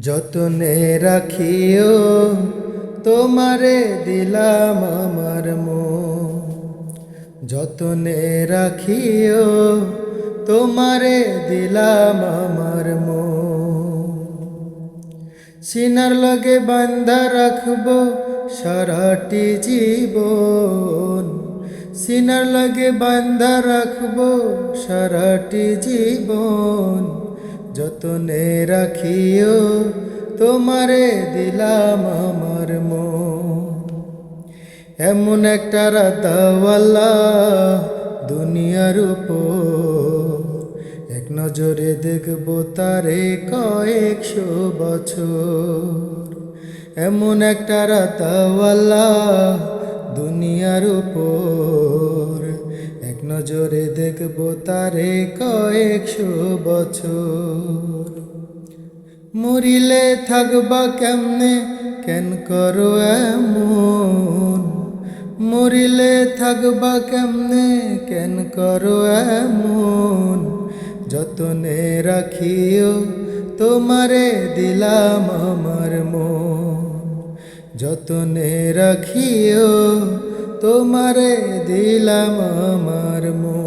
যতনে রাখিও, তোমারে দিলাম আমার মন। যতনে রাখিও, তোমারে দিলাম আমার মন। সিনার লগে বান্ধা রাখব সারাটি জীবন। সিনার লগে বান্ধা রাখব সারাটি জীবন। যতনে রাখিও, তোমারে দিলাম আমার মো এমন একটা রাতাওয়ালা দুনিয়ার উপর। এক নজরে দেখব তারে কয়েকশো বছর। এমন একটা রাতাওয়ালা দুনিয়ার উপর। নজরে দেখব তারে কয়েকশো বছর। মরিলে থাকবা কেমনে, কেন করো এমন? মরিলে থাকবা কেমনে, কেন করো এমন? যতনে রাখিও, তোমারে দিলাম আমার মন। যতনে রাখিও তোমারে দিলাম আমার মন।